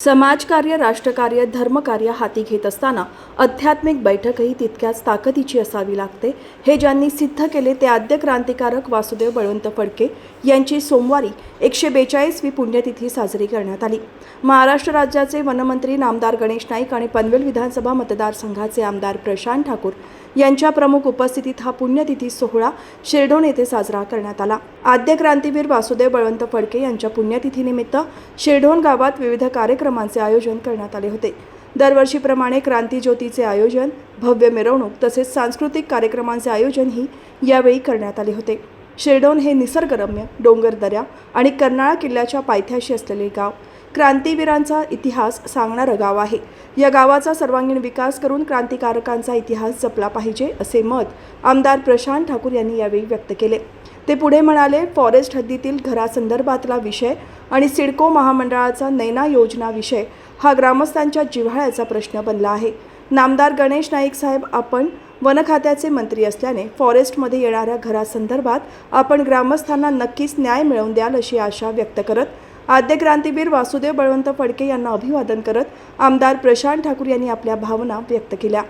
समाजकार्य राष्ट्रकार्य धर्मकार्य हाती घेत असताना आध्यात्मिक बैठकही तितक्याच ताकदीची असावी लागते. हे ज्यांनी सिद्ध केले ते आद्य क्रांतिकारक वासुदेव बळवंत फडके यांची सोमवारी एकशे बेचाळीसवी पुण्यतिथी साजरी करण्यात आली. महाराष्ट्र राज्याचे वनमंत्री नामदार गणेश नाईक आणि पनवेल विधानसभा मतदारसंघाचे आमदार प्रशांत ठाकूर यांच्या प्रमुख उपस्थितीत हा पुण्यतिथी सोहळा शिरडोन येथे साजरा करण्यात आला. आद्य क्रांतीवीर वासुदेव बळवंत फडके यांच्या पुण्यतिथीनिमित्त शिरढोण गावात विविध कार्यक्रमांचे आयोजन करण्यात आले होते. दरवर्षीप्रमाणे क्रांतीज्योतीचे आयोजन भव्य मिरवणूक तसेच सांस्कृतिक कार्यक्रमांचे आयोजनही यावेळी करण्यात आले होते. शिरडोन हे निसर्गरम्य डोंगर दऱ्या आणि कर्नाळा किल्ल्याच्या पायथ्याशी असलेले गाव क्रांतीवीरांचा इतिहास सांगणारं गाव आहे. या गावाचा सर्वांगीण विकास करून क्रांतिकारकांचा इतिहास जपला पाहिजे असे मत आमदार प्रशांत ठाकूर यांनी यावेळी व्यक्त केले. ते पुढे म्हणाले फॉरेस्ट हद्दीतील घरासंदर्भातला विषय आणि सिडको महामंडळाचा नैना योजना विषय हा ग्रामस्थांच्या जिव्हाळ्याचा प्रश्न बनला आहे. नामदार गणेश नाईक साहेब आपण वन खात्याचे मंत्री असल्याने फॉरेस्टमध्ये येणाऱ्या घरासंदर्भात आपण ग्रामस्थांना नक्कीच न्याय मिळवून द्याल अशी आशा व्यक्त करत आद्य क्रांतीवीर वासुदेव बळवंत फडके यांना अभिवादन करत आमदार प्रशांत ठाकूर यांनी आपल्या भावना व्यक्त केल्या.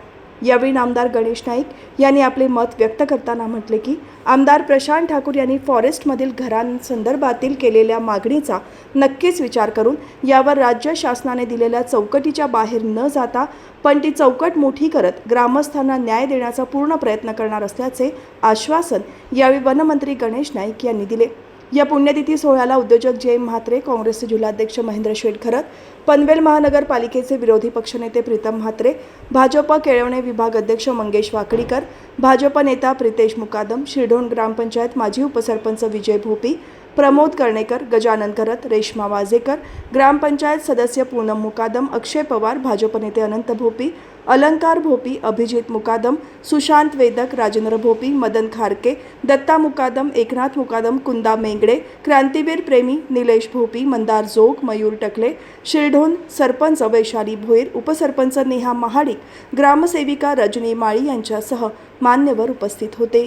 यावेळी नामदार गणेश नाईक यांनी आपले मत व्यक्त करताना म्हटले की आमदार प्रशांत ठाकूर यांनी फॉरेस्टमधील घरांसंदर्भातील केलेल्या मागणीचा नक्कीच विचार करून यावर राज्य शासनाने दिलेल्या चौकटीच्या बाहेर न जाता पण ती चौकट मोठी करत ग्रामस्थांना न्याय देण्याचा पूर्ण प्रयत्न करणार असल्याचे आश्वासन यावेळी वनमंत्री गणेश नाईक यांनी दिले. या पुण्यतिथी सोहळ्याला उद्योजक जय म्हात्रे काँग्रेसचे जिल्हाध्यक्ष महेंद्र शेटखरत पनवेल महानगरपालिकेचे विरोधी पक्षनेते प्रीतम म्हात्रे भाजप केळवणे विभाग अध्यक्ष मंगेश वाकडीकर भाजप नेता प्रितेश मुकादम शिरढोण ग्रामपंचायत माजी उपसरपंच विजय भोपी प्रमोद कर्णेकर गजानन करत रेश्मा वाजेकर ग्रामपंचायत सदस्य पूनम मुकादम अक्षय पवार भाजप नेते अनंत भोपी अलंकार भोपी अभिजित मुकादम सुशांत वेदक राजेंद्र भोपी मदन खारके दत्ता मुकादम एकनाथ मुकादम कुंदा मेंगडे क्रांतीवीर प्रेमी निलेश भोपी मंदार जोग मयूर टकले शिरढोण सरपंच वैशाली भोईर उपसरपंच नेहा महाडिक ग्रामसेविका रजनी माळी यांच्यासह मान्यवर उपस्थित होते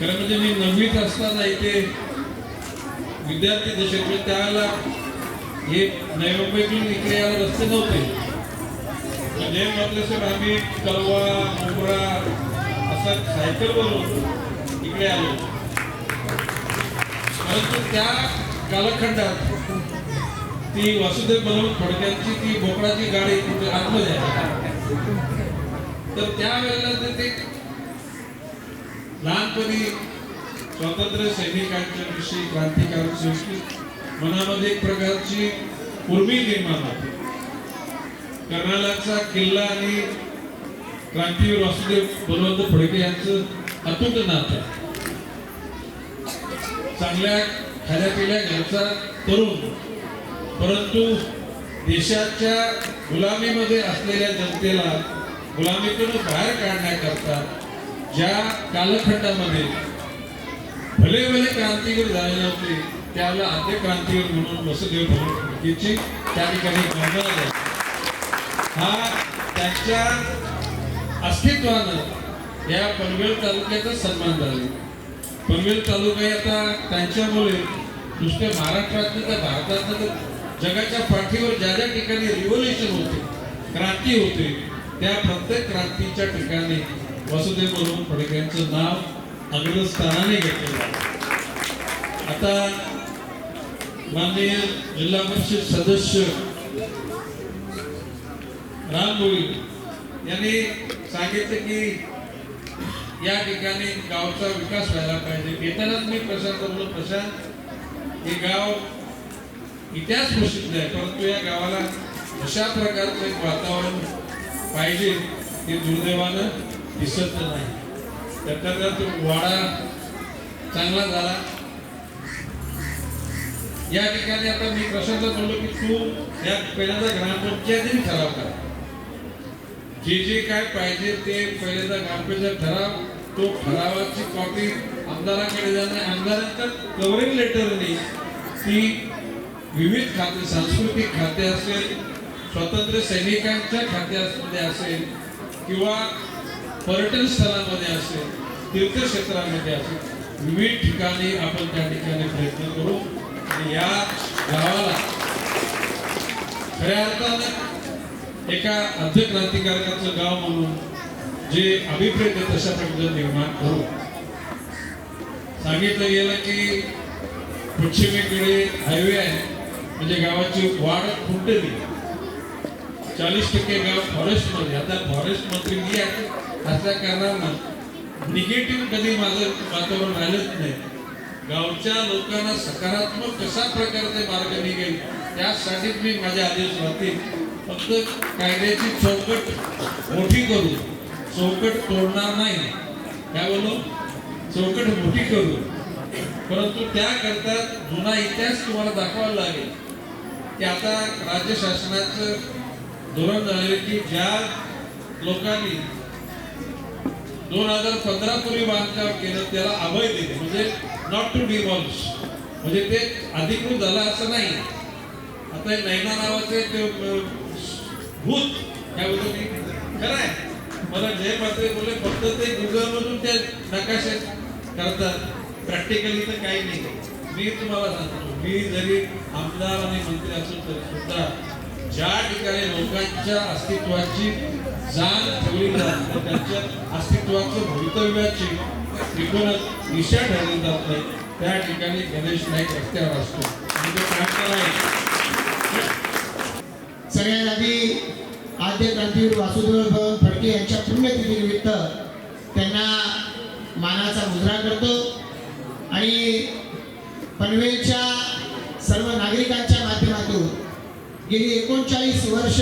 खरं म्हणजे मी नववीत असताना इथे विद्यार्थी दशक म्हणजे त्यावेळेला हे नवी मुंबईतून इकडे यायला रस्ते नव्हते. म्हणजे म्हटलं सर आम्ही कलवा मोगरा असा सायकलवरून इकडे आलो. परंतु त्या कालखंडात ती वासुदेव बनवून फडक्यांची ती बोकडाची गाडी कुठे आतमध्ये तर त्यावेळेला ते लहानपणी स्वातंत्र्य सैनिकांच्या विषयी क्रांतिकारक विषयी मनामध्ये एक प्रकारची उर्मी निर्माण होते. कर्नालाचा किल्ला आणि क्रांतीवीर वासुदेव बलवंत फडके यांचं अतुट नातं. चांगल्या खाल्या पिल्या घरचा तरुण परंतु देशाच्या गुलामीमध्ये असलेल्या जनतेला गुलामीतून बाहेर काढण्याकरता ज्या कालखंडामध्ये भले भले क्रांतीवीर झाले नव्हते त्याला आद्य क्रांतीवीर म्हणून वसुदेव फडकेची त्या ठिकाणी वंदना आहे. हा त्यांच्या अस्तित्वानं या पनवेल तालुक्याचा सन्मान झाला. पनवेल तालुका आता त्यांच्यामुळे नुसत्या महाराष्ट्रातलं तर भारतातलं तर जगाच्या पाठीवर ज्या ज्या ठिकाणी रिव्होल्युशन होते क्रांती होते त्या प्रत्येक क्रांतीच्या ठिकाणी वसुदेव म्हणून फडके यांचं नाव अग्रस्थानाने घेतलेलं आहे. आता माननीय जिल्हा परिषद सदस्य राम गोळी यांनी सांगितलं की या ठिकाणी गावचा विकास व्हायला पाहिजे. येतानाच मी प्रशांत बोललो प्रशांत हे गाव इतिहास प्रसिद्ध आहे परंतु या गावाला अशा प्रकारचं एक वातावरण पाहिजे ते दुर्दैवानं दिसत नाही. त्याचा तो वाडा चांगला झाला. या ठिकाणी आता मी प्रशांत बोललो की तू या पहिल्यांदा ग्रामपंचायतीने ठराव करा. जे जे काय पाहिजे ते पहिल्यांदा ग्रामपंचायत ठराव. तो ठरावाची कॉपी आमदाराकडे जाणे आमदारांच्या कव्हरिंग लेटरने ती विविध खाते सांस्कृतिक खाते असेल स्वातंत्र्य सैनिकांच्या खात्यामध्ये असेल किंवा पर्यटन स्थळांमध्ये असेल तीर्थक्षेत्रामध्ये असेल विविध ठिकाणी आपण त्या ठिकाणी प्रयत्न करू. आणि या गावाला खऱ्या अर्थानं एका अर्ध क्रांतिकारकाचं गाव म्हणून जे अभिप्रेत तशा प्रकारे निर्माण करू. सांगितलं गेलं की पश्चिमेकडे हायवे आहे म्हणजे गावाची वाढ फुटली. चाळीस टक्के गाव फॉरेस्टमध्ये आता फॉरेस्ट मंत्री मी आहे. असल्या कारणानं निगेटिव्ह कधी माझं वातावरण राहिलंच नाही. गावच्या लोकांना सकारात्मक कशा प्रकारचे मार्ग निघेल त्यासाठीच मी माझे आदेश राहतील फक्त कायद्याची चौकट मोठी करू. चौकट तोडणार नाही. काय बोलू? चौकट मोठी करू. परंतु त्याकरता जुना इतिहास तुम्हाला दाखवायला लागेल. की आता राज्य शासनाचं धोरण झाले की ज्या लोकांनी दोन हजार पंधरा पूर्वी बांधकाम केलं त्याला अभय दिले. म्हणजे नॉट टू डिमॉलिश म्हणजे ते अधिकृत झालं असं नाही. आता नैना नावाचे ते भूत काय बोलतो मी खरं आहे. मला जय पात्रे बोलले फक्त ते गुगलमधून ते नकाशे करतात. प्रॅक्टिकली तर काही नाही. मी तुम्हाला सांगतो मी जरी आमदार आणि मंत्री असून तरी सुद्धा ज्या ठिकाणी लोकांच्या अस्तित्वाची जाण ठेवली जाते त्यांच्या अस्तित्वाचं भवितव्याची एकूणच दिशा ठरली जात नाही त्या ठिकाणी गणेश नाईक रस्त्यावर असतो. सगळ्यात आधी आद्य क्रांतीवीर वासुदेव भवन फडके यांच्या पुण्यतिथीनिमित्त त्यांना मानाचा मुजरा करतो. आणि पनवेलच्या सर्व गेली एकोणचाळीस वर्ष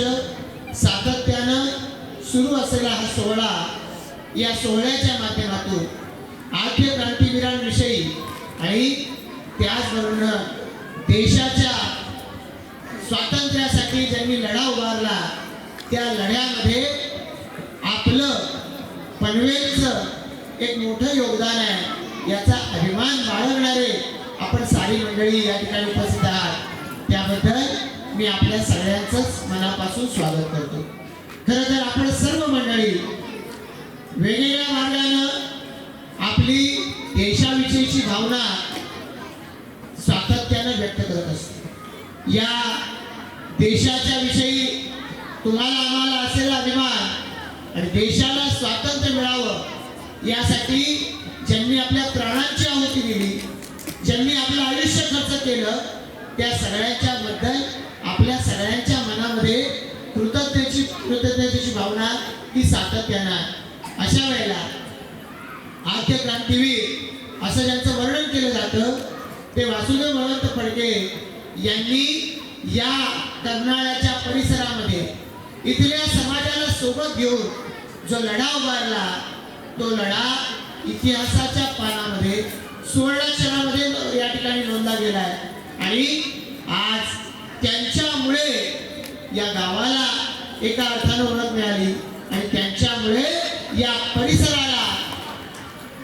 सातत्यानं सुरू असलेला हा सोहळा या सोहळ्याच्या माध्यमातून आद्य क्रांतीवीरांविषयी आणि त्याचबरोबर देशाच्या स्वातंत्र्यासाठी ज्यांनी लढा उभारला त्या लढ्यामध्ये आपलं पनवेलचं एक मोठं योगदान आहे याचा अभिमान बाळगणारे आपण सारी मंडळी या ठिकाणी उपस्थित आहात. त्याबद्दल मी आपल्या सगळ्यांचंच मनापासून स्वागत करतो. खरं तर आपण सर्व मंडळी वेगवेगळ्या मार्गानं आपली देशाविषयीची भावना सातत्यानं व्यक्त करत असतो. या देशाच्या विषयी तुम्हाला आम्हाला असेल अभिमान आणि देशाला स्वातंत्र्य मिळावं यासाठी ज्यांनी आपल्या प्राणांची आहुती दिली ज्यांनी आपलं आयुष्य खर्च केलं त्या सगळ्यांच्या बद्दल आपल्या सगळ्यांच्या मनामध्ये कृतज्ञतेची कृतज्ञतेची भावना ही सातत्यानं आहे. अशा वेळेला आद्य क्रांतीवीर असं ज्यांचं वर्णन केलं जातं ते वासुदेव भगवंत फडके यांनी या कर्नाळ्याच्या परिसरामध्ये इथल्या समाजाला सोबत घेऊन जो लढा उभारला तो लढा इतिहासाच्या पानामध्ये सुवर्णाक्षरामध्ये या ठिकाणी नोंदला गेला आहे. आणि आज त्यांच्यामुळे या गावाला एका अर्थानं ओळख मिळाली आणि त्यांच्यामुळे या परिसराला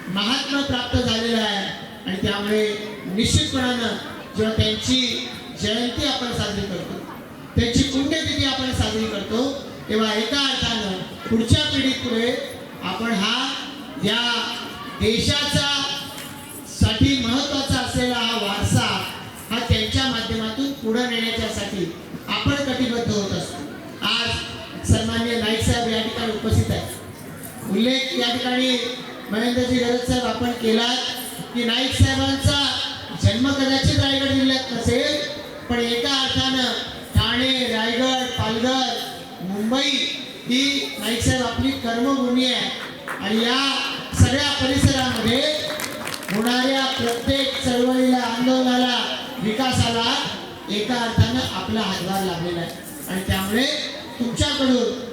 महात्मा प्राप्त झालेलं आहे. आणि त्यामुळे निश्चितपणानं जेव्हा त्यांची जयंती आपण साजरी करतो त्यांची पुण्यतिथी आपण साजरी करतो तेव्हा एका अर्थानं पुढच्या पिढीपुढे आपण हा या देशाचा साठी महत्त्वाचा असलेला हा वारसा हा त्यांच्या माध्यमातून पुढे नेण्याच्यासाठी आपण कटिबद्ध होत असतो आज सन्मान्य नाईक साहेब या ठिकाणी उपस्थित आहेत उल्लेख या ठिकाणी महेंद्रजी गरज साहेब आपण केला की नाईक साहेबांचा जन्म कदाचित रायगड जिल्ह्यात नसेल पण एका अर्थानं ठाणे रायगड पालघर मुंबई ही नाईक साहेब आपली कर्मभूमी आहे. आणि या सगळ्या परिसरामध्ये होणाऱ्या प्रत्येक चळवळीला आंदोलनाला विकासाला एका अर्थानं आपला हातभार लागलेला आहे. आणि त्यामुळे तुमच्याकडून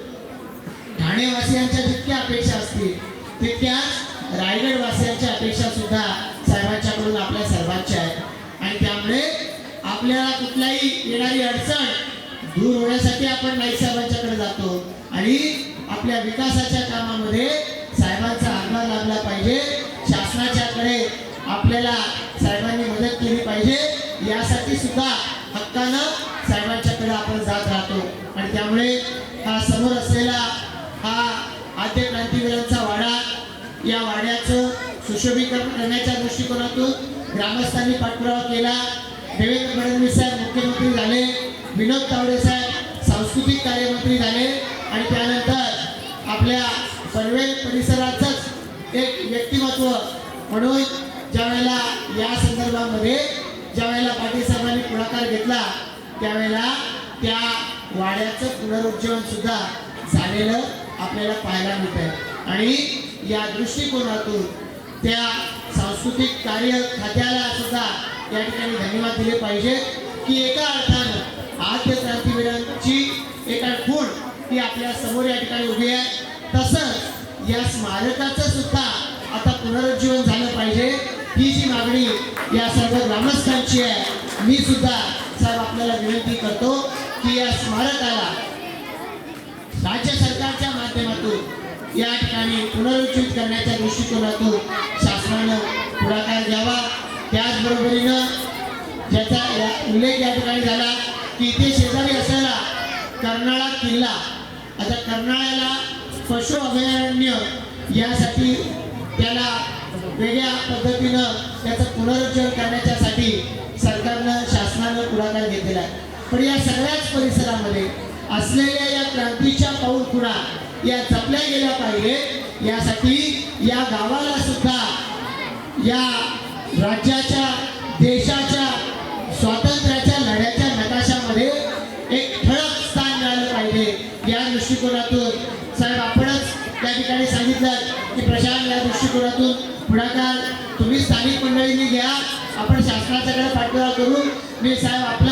ठाणेवासियांच्या जितक्या अपेक्षा असतील तितक्याच रायगडवासियांच्या अपेक्षा सुद्धा साहेबांच्याकडून आपल्या सर्वांच्या आहेत. आणि त्यामुळे आपल्याला कुठलाही येणारी अडचण दूर होण्यासाठी आपण नाईक साहेबांच्याकडे जातो. आणि आपल्या विकासाच्या कामामध्ये साहेबांचा हातभार लागला पाहिजे. शासनाच्याकडे आपल्याला साहेबांनी मदत केली पाहिजे. यासाठी सुद्धा हक्कानं साहेबांच्याकडे आपण जात राहतो आणि त्यामुळे हा समोर असलेला हा आद्य क्रांतीवीरांचा वाडा या वाड्याचं सुशोभीकरण करण्याच्या दृष्टिकोनातून ग्रामस्थांनी पाठपुरावा केला. देवेंद्र फडणवीस साहेब मुख्यमंत्री झाले. विनोद तावडे साहेब सांस्कृतिक कार्यमंत्री झाले. आणि त्यानंतर आपल्या पनवेल परिसराचंच एक व्यक्तिमत्व म्हणून ज्यावेळेला या संदर्भामध्ये ज्यावेळेला पाटील साहेबांनी पुढाकार घेतला त्यावेळेला त्या वाड्याचं पुनरुज्जीवन सुद्धा झालेलं आपल्याला पाहायला मिळत आहे आणि या दृष्टिकोनातून त्या सांस्कृतिक कार्य खात्याला सुद्धा या ठिकाणी धन्यवाद दिले पाहिजे. की एका अर्थानं आद्य क्रांतीवीरांची एका खूण ही आपल्यासमोर या ठिकाणी उभी आहे. तसंच या स्मारकाचं सुद्धा आता पुनरुज्जीवन झालं पाहिजे. ही जी मागणी या सर्व ग्रामस्थांची आहे मी सुद्धा साहेब आपल्याला विनंती करतो की या स्मारकाला राज्य सरकारच्या माध्यमातून या ठिकाणी पुनरुज्जीवित करण्याच्या दृष्टिकोनातून पुढाकार घ्यावा त्याचबरोबरीनं ज्याचा या- उल्लेख या ठिकाणी झाला की इथे शेजारी असलेला कर्नाळा किल्ला आता कर्नाळ्याला पशु अभयारण्य यासाठी त्याला वेगळ्या पद्धतीनं त्याचं पुनरुज्जीवन करण्याच्यासाठी सरकारनं शासनानं पुढाकार घेतलेला आहे. पण या सगळ्याच परिसरामध्ये असलेल्या या क्रांतीच्या पाऊलखुणा या जपल्या गेल्या पाहिजे यासाठी या गावाला सुद्धा या राज्याच्या देशाच्या स्वातंत्र्याच्या लढ्याच्या नकाशामध्ये एक ठळक स्थान मिळालं पाहिजे. या दृष्टिकोनातून साहेब आपणच त्या ठिकाणी सांगितलं की प्रशांत या दृष्टिकोनातून पुढाकार तुम्ही स्थानिक मंडळींनी घ्या. आपण शासनाच्याकडे पाठपुरावा करू मी साहेब आपण